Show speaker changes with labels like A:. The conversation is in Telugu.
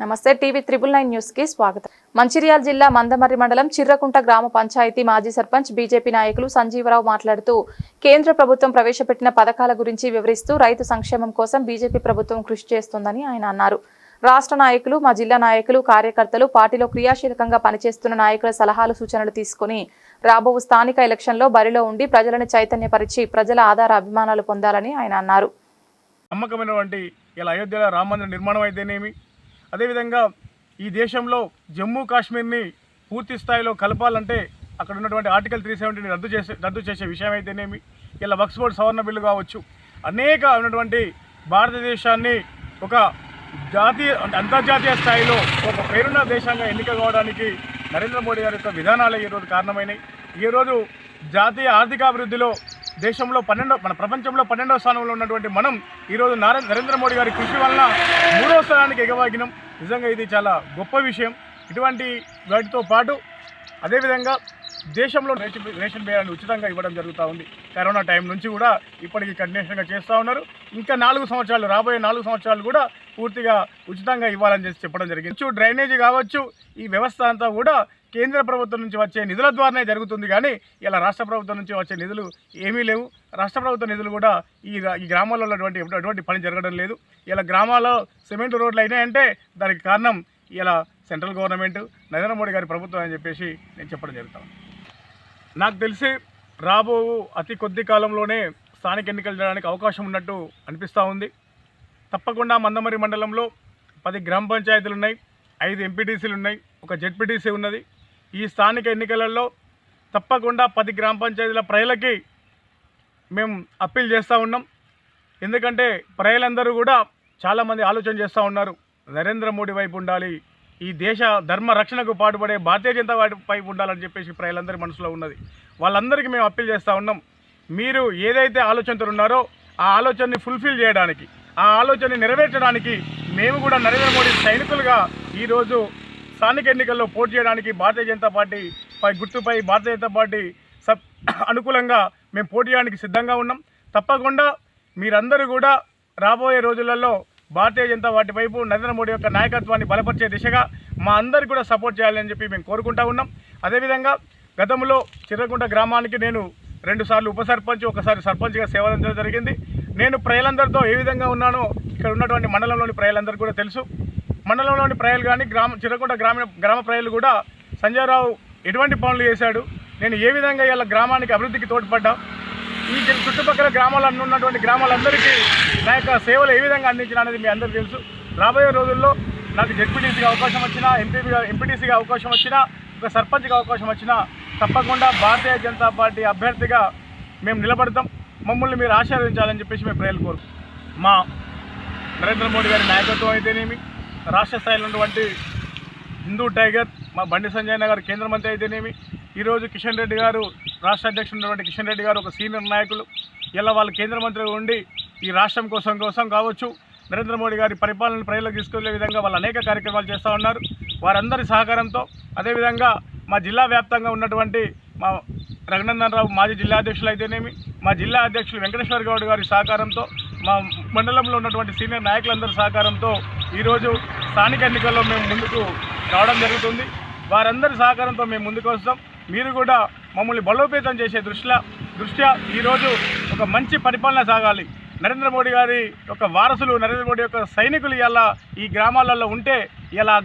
A: నమస్తే టీవీ త్రిబుల్ నైన్ న్యూస్కి స్వాగతం. మంచిర్యాల జిల్లా మందమర్రి మండలం చిర్రకుంట గ్రామ పంచాయతీ మాజీ సర్పంచ్ బీజేపీ నాయకులు సంజీవరావు మాట్లాడుతూ కేంద్ర ప్రభుత్వం ప్రవేశపెట్టిన పథకాల గురించి వివరిస్తూ రైతు సంక్షేమం కోసం బీజేపీ ప్రభుత్వం కృషి చేస్తోందని ఆయన అన్నారు. రాష్ట్ర నాయకులు మా జిల్లా నాయకులు కార్యకర్తలు పార్టీలో క్రియాశీలకంగా పనిచేస్తున్న నాయకుల సలహాలు సూచనలు తీసుకుని రాబో స్థానిక ఎలక్షన్లో బరిలో ఉండి ప్రజలను చైతన్యపరిచి ప్రజల ఆధార అభిమానాలు పొందాలని ఆయన అన్నారు.
B: నమ్మకమైనటువంటి ఇలా అయోధ్యలో రామ మందిర నిర్మాణం అయితేనేమి? అదేవిధంగా ఈ దేశంలో జమ్మూ కాశ్మీర్ని పూర్తి స్థాయిలో కలపాలంటే అక్కడ ఉన్నటువంటి ఆర్టికల్ త్రీ సెవెంటీని రద్దు చేసే రద్దు చేసే విషయం అయితేనేమి ఇలా వక్స్ బోర్డ్ సవరణ బిల్లు కావచ్చు. అనేక ఉన్నటువంటి భారతదేశాన్ని ఒక జాతీయ అంటే అంతర్జాతీయ స్థాయిలో ఒక పేరున్న దేశంగా ఎన్నిక కావడానికి నరేంద్ర మోడీ గారి యొక్క విధానాలే ఈరోజు కారణమైనవి ఈరోజు జాతీయ ఆర్థికాభివృద్ధిలో దేశంలో పన్నెండో మన ప్రపంచంలో పన్నెండవ స్థానంలో ఉన్నటువంటి మనం ఈరోజు నార నరేంద్ర మోడీ గారి కృషి వలన మూడో స్థానానికి ఎగవాగినం. నిజంగా ఇది చాలా గొప్ప విషయం. ఇటువంటి వాటితో పాటు అదేవిధంగా దేశంలో రేషన్ రేషన్ బియ్యాన్ని ఉచితంగా ఇవ్వడం జరుగుతూ ఉంది. కరోనా టైం నుంచి కూడా ఇప్పటికీ కంటిన్యూషన్గా చేస్తూ ఉన్నారు. ఇంకా నాలుగు సంవత్సరాలు రాబోయే నాలుగు సంవత్సరాలు కూడా పూర్తిగా ఉచితంగా ఇవ్వాలని చెప్పి చెప్పడం జరిగింది. డ్రైనేజీ కావచ్చు ఈ వ్యవస్థ అంతా కూడా కేంద్ర ప్రభుత్వం నుంచి వచ్చే నిధుల ద్వారానే జరుగుతుంది. కానీ ఇలా రాష్ట్ర ప్రభుత్వం నుంచి వచ్చే నిధులు ఏమీ లేవు. రాష్ట్ర ప్రభుత్వ నిధులు కూడా ఈ ఈ గ్రామాల్లో ఉన్నటువంటి ఎటువంటి పని జరగడం లేదు. ఇలా గ్రామాల్లో సిమెంట్ రోడ్లు అయినాయంటే దానికి కారణం ఇలా సెంట్రల్ గవర్నమెంట్ నరేంద్ర మోడీ గారి ప్రభుత్వం అని చెప్పేసి నేను చెప్పడం జరుగుతాను నాకు తెలిసి రాబో అతి కొద్ది కాలంలోనే స్థానిక ఎన్నికలు జరగడానికి అవకాశం ఉన్నట్టు అనిపిస్తూ ఉంది. తప్పకుండా మందమరి మండలంలో పది గ్రామ పంచాయతీలు ఉన్నాయి ఐదు ఎంపీటీసీలు ఉన్నాయి ఒక జెడ్పీటీసీ ఉన్నది. ఈ స్థానిక ఎన్నికలలో తప్పకుండా పది గ్రామ పంచాయతీల ప్రజలకి మేము అప్పీల్ చేస్తూ ఉన్నాం. ఎందుకంటే ప్రజలందరూ కూడా చాలామంది ఆలోచన చేస్తూ ఉన్నారు నరేంద్ర మోడీ వైపు ఉండాలి ఈ దేశ ధర్మ రక్షణకు పాటుపడే భారతీయ జనతా పార్టీ ఉండాలని చెప్పేసి ప్రజలందరి మనసులో ఉన్నది. వాళ్ళందరికీ మేము అప్పీల్ చేస్తూ ఉన్నాం. మీరు ఏదైతే ఆలోచనతో ఉన్నారో ఆ ఆలోచనని ఫుల్ఫిల్ చేయడానికి ఆ ఆలోచనని నెరవేర్చడానికి మేము కూడా నరేంద్ర మోడీ సైనికులుగా ఈరోజు స్థానిక ఎన్నికల్లో పోటీ చేయడానికి భారతీయ జనతా పార్టీ పై గుర్తుపై భారతీయ జనతా పార్టీ సబ్ అనుకూలంగా మేము పోటీ చేయడానికి సిద్ధంగా ఉన్నాం. తప్పకుండా మీరందరూ కూడా రాబోయే రోజులలో భారతీయ జనతా పార్టీ వైపు నరేంద్ర మోడీ యొక్క నాయకత్వాన్ని బలపరిచే దిశగా మా అందరికీ కూడా సపోర్ట్ చేయాలని చెప్పి మేము కోరుకుంటా ఉన్నాం. అదేవిధంగా గతంలో చిర్రకుంట గ్రామానికి నేను రెండుసార్లు ఉప సర్పంచ్ ఒకసారి సర్పంచ్గా సేవ అందించడం జరిగింది. నేను ప్రజలందరితో ఏ విధంగా ఉన్నానో ఇక్కడ ఉన్నటువంటి మండలంలోని ప్రజలందరూ కూడా తెలుసు. మండలంలోని ప్రజలు కానీ గ్రామ చిరకుంట గ్రామీణ గ్రామ ప్రజలు కూడా సంజయరావు ఎటువంటి పనులు చేశాడు నేను ఏ విధంగా ఇలా గ్రామానికి అభివృద్ధికి తోడ్పడ్డా ఈ చుట్టుపక్కల గ్రామాలన్నీ ఉన్నటువంటి గ్రామాలందరికీ నా యొక్క సేవలు ఏ విధంగా అందించిన అనేది మీ అందరికీ తెలుసు. రాబోయే రోజుల్లో నాకు జెడ్పీటీసీగా అవకాశం వచ్చినా ఎంపీగా ఎంపీటీసీగా అవకాశం వచ్చినా ఒక సర్పంచ్గా అవకాశం వచ్చినా తప్పకుండా భారతీయ జనతా పార్టీ అభ్యర్థిగా మేము నిలబడతాం. మమ్మల్ని మీరు ఆశీర్వదించాలని చెప్పేసి మేము ప్రజలు కోరు మా నరేంద్ర మోడీ గారి నాయకత్వం అయితేనేమి రాష్ట్ర స్థాయిలో ఉన్నటువంటి హిందూ టైగర్ మా బండి సంజయ్ నగర్ కేంద్ర మంత్రి అయితేనేమి ఈరోజు కిషన్ రెడ్డి గారు రాష్ట్ర అధ్యక్షుడు ఉన్నటువంటి కిషన్ రెడ్డి గారు ఒక సీనియర్ నాయకులు. ఇలా వాళ్ళు కేంద్ర మంత్రిగా ఉండి ఈ రాష్ట్రం కోసం కోసం కావచ్చు నరేంద్ర మోడీ గారి పరిపాలన ప్రజలకు తీసుకెళ్ళే విధంగా వాళ్ళు అనేక కార్యక్రమాలు చేస్తూ ఉన్నారు. వారందరి సహకారంతో అదేవిధంగా మా జిల్లా వ్యాప్తంగా ఉన్నటువంటి మా రఘునందన్ రావు మాజీ జిల్లా అధ్యక్షులు అయితేనేమి మా జిల్లా అధ్యక్షులు వెంకటేశ్వర గౌడ్ గారి సహకారంతో మా మండలంలో ఉన్నటువంటి సీనియర్ నాయకులందరి సహకారంతో ఈరోజు స్థానిక ఎన్నికల్లో మేము ముందుకు రావడం జరుగుతుంది. వారందరి సహకారంతో మేము ముందుకు వస్తాం. మీరు కూడా మమ్మల్ని బలోపేతం చేసే దృష్ట్యా దృష్ట్యా ఈరోజు ఒక మంచి పరిపాలన సాగాలి. నరేంద్ర మోడీ గారి యొక్క వారసులు నరేంద్ర మోడీ యొక్క సైనికులు ఇలా ఈ గ్రామాలలో ఉంటే ఇలా